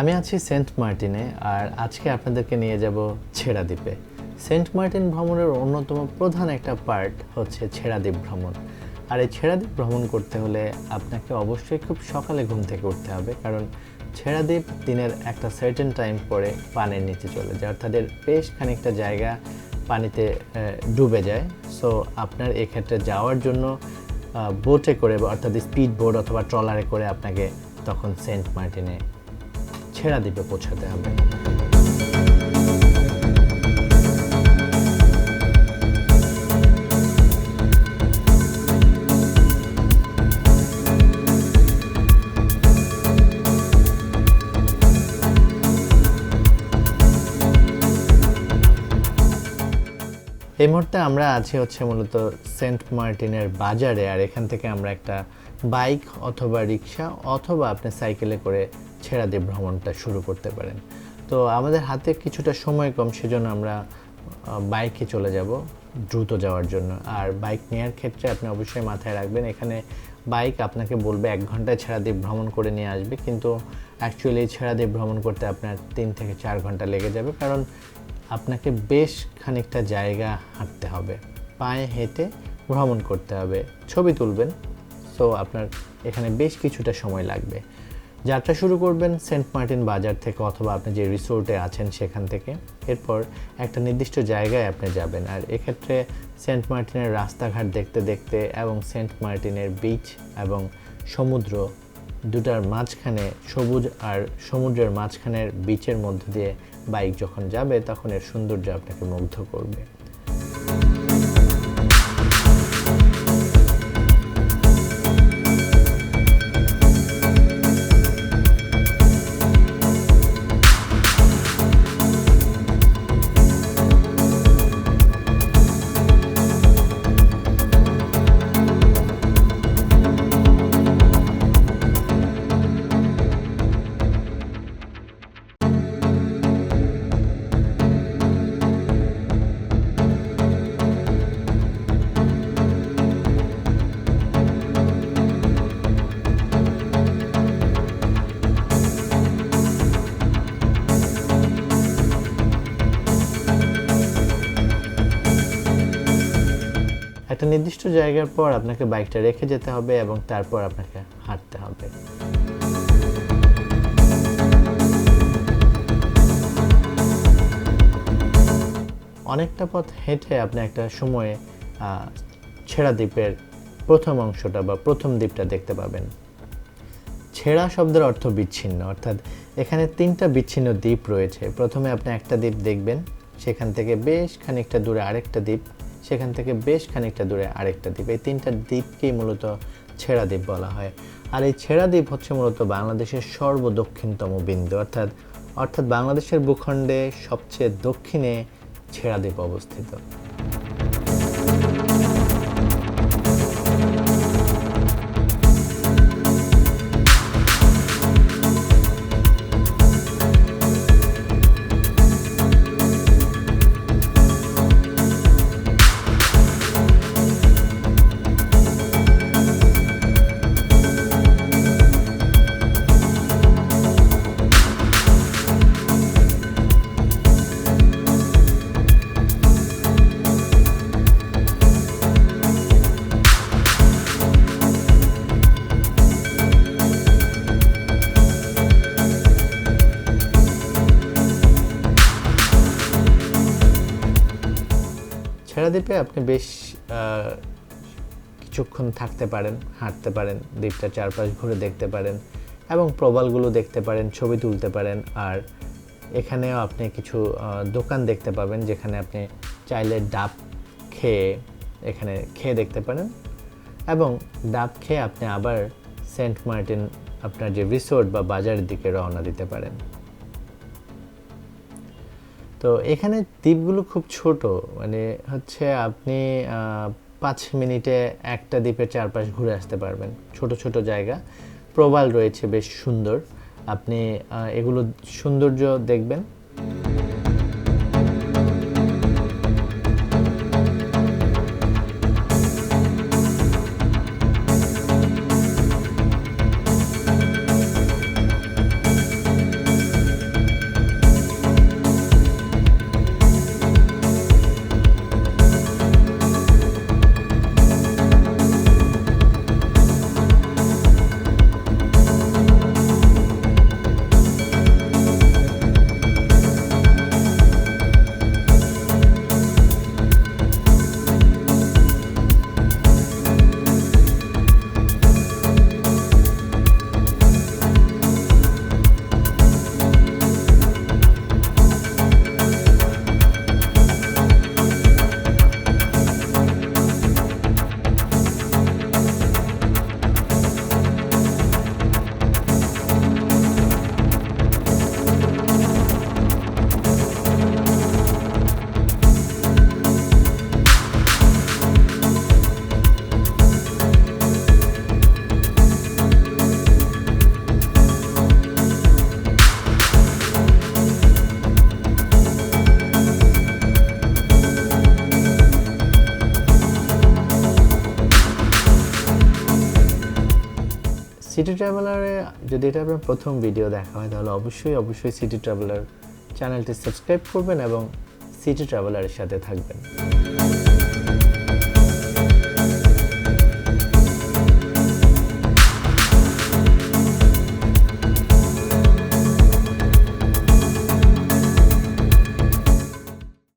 আমি আছি সেন্ট মার্টিনে আর আজকে আপনাদেরকে নিয়ে যাব ছেড়া দ্বীপে সেন্ট মার্টিন ভ্রমণের অন্যতম প্রধান একটা পার্ট হচ্ছে ছেড়া দ্বীপ ভ্রমণ। আর এই ছেড়া দ্বীপ ভ্রমণ করতে হলে আপনাকে অবশ্যই খুব সকালে ঘুম থেকে উঠতে হবে কারণ ছেড়া দ্বীপ দিনের একটা সার্টেন টাইম পরে পানির নিচে চলে যায়। অর্থাৎ এর বেশ খানিকটা জায়গা পানিতে ডুবে যায়। সো আপনার এক্ষেত্রে যাওয়ার জন্য বোটে করে অর্থাৎ স্পিড বোট অথবা ট্রলারে করে আপনাকে তখন সেন্ট মার্টিনে ছেড়া দ্বীপে পৌঁছাতে হবে। এই মুহূর্তে আমরা আছি হচ্ছে মূলত সেন্ট মার্টিনের বাজারে, আর এখান থেকে আমরা একটা বাইক অথবা রিক্সা অথবা আপনি সাইকেলে করে ছেড়া দিয়ে ভ্রমণটা শুরু করতে পারেন। তো আমাদের হাতে কিছুটা সময় কম, সেজন্য আমরা বাইকে চলে যাব দ্রুত যাওয়ার জন্য। আর বাইক নেওয়ার ক্ষেত্রে আপনি অবশ্যই মাথায় রাখবেন, এখানে বাইক আপনাকে বলবে এক ঘন্টায় ছেড়া দ্বীপ ভ্রমণ করে নিয়ে আসবে, কিন্তু অ্যাকচুয়ালি ছেড়া দ্বীপ ভ্রমণ করতে আপনার তিন থেকে চার ঘণ্টা লেগে যাবে, কারণ আপনাকে বেশ খানিকটা জায়গা হাঁটতে হবে, পায়ে হেঁটে ভ্রমণ করতে হবে। ছবি তুলবেন সো আপনার এখানে বেশ কিছুটা সময় লাগবে। যাত্রা শুরু করবেন সেন্ট মার্টিন বাজার থেকে অথবা আপনি যে রিসোর্টে আছেন সেখান থেকে। এরপর একটা নির্দিষ্ট জায়গায় আপনি যাবেন। আর এক্ষেত্রে সেন্ট মার্টিনের রাস্তাঘাট দেখতে দেখতে এবং সেন্ট মার্টিনের বিচ এবং সমুদ্র দুটার মাঝখানে সবুজ আর সমুদ্রের মাঝখানের বিচের মধ্য দিয়ে বাইক যখন যাবে, তখন এর সৌন্দর্য আপনাকে মুগ্ধ করবে। একটা নির্দিষ্ট জায়গার পর আপনাকে বাইকটা রেখে যেতে হবে এবং তারপর আপনাকে হাঁটতে হবে। অনেকটা পথ হেঁটে আপনি একটা সময়ে ছেঁড়া দ্বীপের প্রথম অংশটা বা প্রথম দ্বীপটা দেখতে পাবেন। ছেঁড়া শব্দের অর্থ বিচ্ছিন্ন, অর্থাৎ এখানে তিনটা বিচ্ছিন্ন দ্বীপ রয়েছে। প্রথমে আপনি একটা দ্বীপ দেখবেন, সেখান থেকে বেশ খানিকটা দূরে আরেকটা দ্বীপ। সেখান থেকে বেশ খানিকটা দূরে আরেকটা দ্বীপ। এই তিনটা দ্বীপকেই মূলত ছেড়া দ্বীপ বলা হয়। আর এই ছেঁড়া দ্বীপ হচ্ছে মূলত বাংলাদেশের সর্বদক্ষিণতম বিন্দু। অর্থাৎ অর্থাৎ বাংলাদেশের ভূখণ্ডে সবচেয়ে দক্ষিণে ছেড়া দ্বীপ অবস্থিত। ছেড়া দ্বীপে আপনি বেশ কিছুক্ষণ থাকতে পারেন, হাঁটতে পারেন দ্বীপটা চারপাশ ঘুরে দেখতে পারেন এবং প্রবালগুলো দেখতে পারেন, ছবি তুলতে পারেন। আর এখানেও আপনি কিছু দোকান দেখতে পাবেন যেখানে আপনি চাইলে ডাব খেয়ে এখানে খেয়ে দেখতে পারেন। এবং ডাব খেয়ে আপনি আবার সেন্ট মার্টিন আপনার যে রিসোর্ট বা বাজারের দিকে রওনা দিতে পারেন। তো এখানে দ্বীপগুলো খুব ছোট মানে হচ্ছে আপনি পাঁচ মিনিটে একটা দ্বীপের চারপাশ ঘুরে আসতে পারবেন। ছোট ছোট জায়গা। প্রবাল রয়েছে বেশ সুন্দর। আপনি এগুলো সৌন্দর্য দেখবেন। সিটি ট্রাভেলারে যদি এটা আপনার প্রথম ভিডিও দেখা হয়, তাহলে অবশ্যই অবশ্যই সিটি ট্রাভেলার চ্যানেলটি সাবস্ক্রাইব করবেন এবং সিটি ট্রাভেলারের সাথে থাকবেন।